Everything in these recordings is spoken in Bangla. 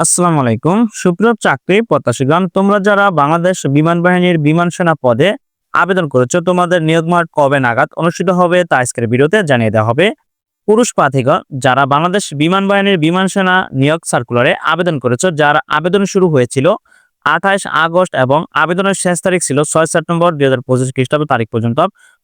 আসসালামু আলাইকুম। সুপ্রিয় চাকরি প্রত্যাশীগণ, তোমরা যারা বাংলাদেশ বিমান বাহিনীর বিমান সেনা পদে আবেদন করেছ, তোমাদের নিয়োগ মাঠ কবে নাগাদ অনুষ্ঠিত হবে তা আজকের ভিডিওতে জানিয়ে দেওয়া হবে। পুরুষ প্রার্থীগণ, যারা বাংলাদেশ বিমান বাহিনীর বিমান সেনা নিয়োগ সার্কুলারে আবেদন করেছ, যার আবেদন শুরু হয়েছিল আঠাইশ আগস্ট এবং আবেদনের শেষ তারিখ ছিল ছয় সেপ্টেম্বর দুই হাজার পঁচিশ খ্রিস্টাব্দ তারিখ পর্যন্ত,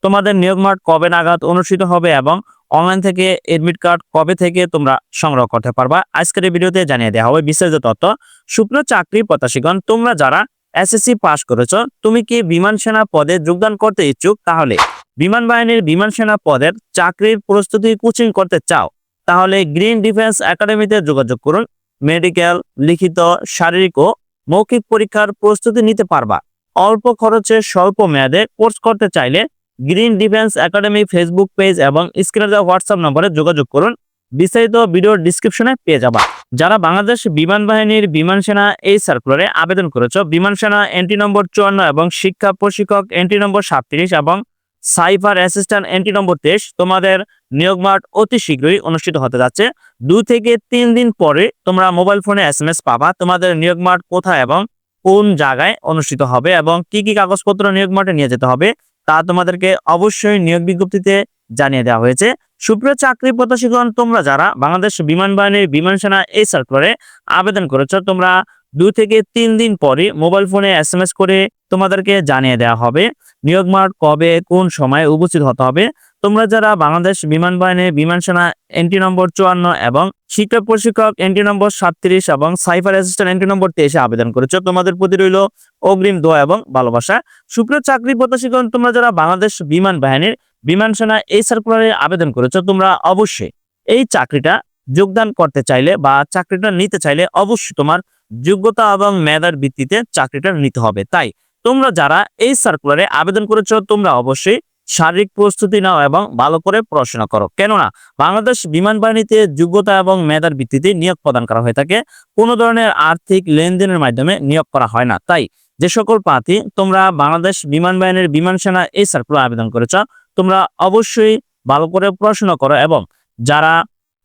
তোমাদের নিয়োগ মাঠ কবে নাগাদ অনুষ্ঠিত হবে এবং অনলাইন থেকে এডমিট কার্ড কবে থেকে তোমরা সংগ্রহ করতে পারবা? আজকের এই ভিডিওতে জানিয়ে দেওয়া হবে বিস্তারিত তথ্য। শুক্র চাকরি প্রত্যাশীগণ, তোমরা যারা এসএসসি পাস করেছ, তুমি কি বিমান সেনা পদে যোগদান করতে ইচ্ছুক? তাহলে বিমান বাহিনীর বিমান সেনা পদের চাকরির প্রস্তুতি কোচিং করতে চাও, তাহলে গ্রিন ডিফেন্স একাডেমিতে যোগাযোগ করুন। মেডিকেল লিখিত, শারীরিক ও মৌখিক পরীক্ষার প্রস্তুতি নিতে পারবা। অল্প খরচে স্বল্প মেয়াদে কোর্স করতে চাইলে Green Defence Academy Facebook page এবং স্ক্রিনে দেওয়া হোয়াটসঅ্যাপ নম্বরে যোগাযোগ করুন। বিস্তারিত ভিডিওর ডিসক্রিপশনে পেয়ে যাবা। যারা বাংলাদেশ বিমান বাহিনীর বিমান সেনা এই সার্কুলারে আবেদন করেছ, বিমান সেনা এন্ট্রি নম্বর চুয়ান্ন এবং শিক্ষা প্রশিক্ষক এন্ট্রি নম্বর সাতত্রিশ এবং সাইফার অ্যাসিস্ট্যান্ট এন্ট্রি নম্বর তেইশ তোমাদের নিয়োগ মাঠ অতি শীঘ্রই অনুষ্ঠিত হতে যাচ্ছে। দু থেকে তিন দিন পরে তোমরা মোবাইল ফোনে এস পাবা, তোমাদের নিয়োগ মাঠ কোথায় এবং কোন জায়গায় অনুষ্ঠিত হবে এবং কি কি কাগজপত্র নিয়োগ মাঠে নিয়ে যেতে হবে তা তোমাদেরকে অবশ্যই নিয়োগ বিজ্ঞপ্তিতে জানিয়ে দেওয়া হয়েছে। সুপ্রিয় চাকরি প্রত্যাশীগণ, তোমরা যারা বাংলাদেশ বিমান বাহিনীর বিমান সেনা এই সার্কুলারে আবেদন করেছ, তোমরা দুই থেকে তিন দিন পরে মোবাইল ফোনে এস করে তোমাদেরকে জানিয়ে দেওয়া হবে নিয়োগ মাঠ কবে, কোন সময়ে উপস্থিত হতে হবে। তোমরা যারা বাংলাদেশ বিমান বাহিনীর বিমান সেনা, এন্ট্রি নম্বর চুয়ান্ন এবং শিক্ষক, প্রশিক্ষক, এন্ট্রি নম্বর সাতত্রিশ এবং সাইফার অ্যাসিস্ট্যান্ট এন্ট্রি নম্বর তেইশে আবেদন করেছ, তোমাদের প্রতি রইল অগ্রিম দোয়া এবং ভালোবাসা। সুপ্রিয় চাকরি প্রত্যাশীগণ, তোমরা যারা বাংলাদেশ বিমান বাহিনীর, বিমান সেনা এই সার্কুলারে আবেদন করেছ, তোমরা অবশ্যই এই চাকরিটা যোগদান করতে চাইলে বা চাকরিটা নিতে চাইলে অবশ্যই তোমার যোগ্যতা এবং মেধার ভিত্তিতে চাকরিটা নিতে হবে। তাই তোমরা যারা এই সার্কুলারে আবেদন করেছ, তোমরা অবশ্যই শারীরিক প্রস্তুতি নাও এবং ভালো করে পড়াশোনা করো। কেননা বাংলাদেশ বিমান বাহিনীতে যোগ্যতা এবং মেধার ভিত্তিতে নিয়োগ প্রদান করা হয়ে থাকে। কোনো ধরনের আর্থিক লেনদেনের মাধ্যমে নিয়োগ করা হয় না। তাই যে সকল প্রার্থী তোমরা বাংলাদেশ বিমান বাহিনীর বিমান সেনা এই সার্কুলার আবেদন করেছ, তোমরা অবশ্যই ভালো করে পড়াশোনা করো এবং যারা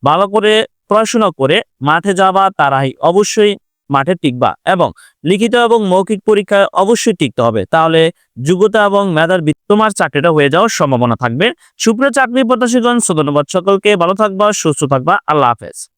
ভালো করে পড়াশোনা করে মাঠে যাবা, তারাই অবশ্যই মাঠে টিকবা এবং লিখিত এবং মৌখিক পরীক্ষায় অবশ্যই টিকতে হবে। তাহলে যোগ্যতা এবং মেধার তোমার চাকরিটা হয়ে যাওয়ার সম্ভাবনা থাকবে। সুপ্রিয় চাকরি প্রত্যাশীগণ ধন্যবাদ সকলকে। ভালো থাকবা, সুস্থ থাকবা। আল্লাহ হাফেজ।